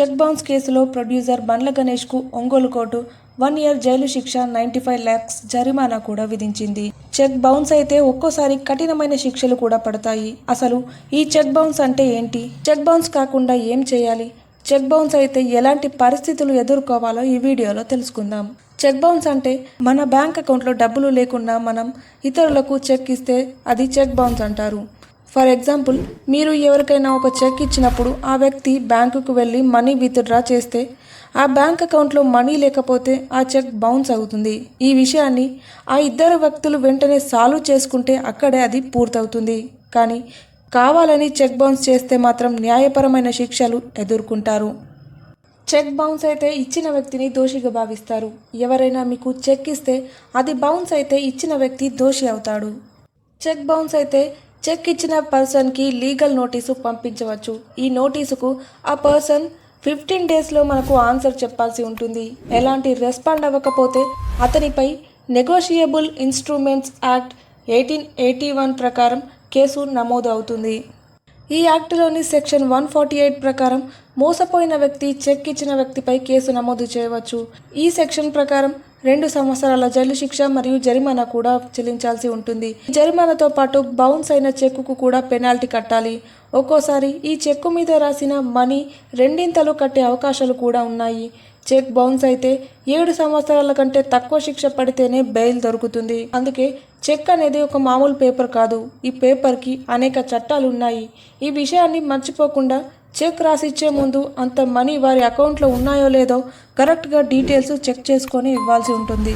Check bounce కేసులో producer Bandla గణేష్కు Ongole court one year jail శిక్ష నైంటీ ఫైవ్ ల్యాక్స్ జరిమానా కూడా విధించింది. చెక్ బౌన్స్ అయితే ఒక్కోసారి కఠినమైన శిక్షలు కూడా పడతాయి. అసలు ఈ చెక్ బౌన్స్ అంటే ఏంటి? చెక్ బౌన్స్ కాకుండా ఏం చేయాలి? చెక్ బౌన్స్ అయితే ఎలాంటి పరిస్థితులు ఎదుర్కోవాలో ఈ వీడియోలో తెలుసుకుందాం. చెక్ బౌన్స్ అంటే మన బ్యాంక్ అకౌంట్లో డబ్బులు లేకుండా మనం ఇతరులకు చెక్ ఇస్తే అది చెక్ బౌన్స్ అంటారు. ఫర్ ఎగ్జాంపుల్ మీరు ఎవరికైనా ఒక చెక్ ఇచ్చినప్పుడు ఆ వ్యక్తి బ్యాంకుకు వెళ్ళి మనీ విత్డ్రా చేస్తే ఆ బ్యాంక్ అకౌంట్లో మనీ లేకపోతే ఆ చెక్ బౌన్స్ అవుతుంది. ఈ విషయాన్ని ఆ ఇద్దరు వ్యక్తులు వెంటనే సాల్వ్ చేసుకుంటే అక్కడే అది పూర్తవుతుంది. కానీ కావాలని చెక్ బౌన్స్ చేస్తే మాత్రం న్యాయపరమైన శిక్షలు ఎదుర్కొంటారు. చెక్ బౌన్స్ అయితే ఇచ్చిన వ్యక్తిని దోషిగా భావిస్తారు. ఎవరైనా మీకు చెక్ ఇస్తే అది బౌన్స్ అయితే ఇచ్చిన వ్యక్తి దోషి అవుతాడు. చెక్ బౌన్స్ అయితే చెక్ ఇచ్చిన పర్సన్కి లీగల్ నోటీసు పంపించవచ్చు. ఈ నోటీసుకు ఆ పర్సన్ ఫిఫ్టీన్ డేస్లో మనకు ఆన్సర్ చెప్పాల్సి ఉంటుంది. ఎలాంటి రెస్పాండ్ అవ్వకపోతే అతనిపై negotiable instruments act eighteen eighty one ప్రకారం కేసు నమోదు అవుతుంది. ఈ యాక్ట్లోని సెక్షన్ వన్ ఫార్టీ ఎయిట్ ప్రకారం మోసపోయిన వ్యక్తి చెక్ ఇచ్చిన వ్యక్తిపై కేసు నమోదు చేయవచ్చు. ఈ సెక్షన్ ప్రకారం రెండు సంవత్సరాల జైలు శిక్ష మరియు జరిమానా కూడా చెల్లించాల్సి ఉంటుంది. జరిమానాతో పాటు బౌన్స్ అయిన చెక్కుకు కూడా పెనాల్టీ కట్టాలి. ఒక్కోసారి ఈ చెక్కు మీద రాసిన మనీ రెండింతలు కట్టే అవకాశాలు కూడా ఉన్నాయి. చెక్ బౌన్స్ అయితే ఏడు సంవత్సరాల కంటే తక్కువ శిక్ష పడితేనే బెయిల్ దొరుకుతుంది. అందుకే చెక్ అనేది ఒక మామూలు పేపర్ కాదు. ఈ పేపర్కి అనేక చట్టాలు ఉన్నాయి. ఈ విషయాన్ని మర్చిపోకుండా చెక్ రాసిచ్చే ముందు అంత మనీ వారి అకౌంట్లో ఉన్నాయో లేదో కరెక్ట్గా డీటెయిల్స్ చెక్ చేసుకొని ఇవ్వాల్సి ఉంటుంది.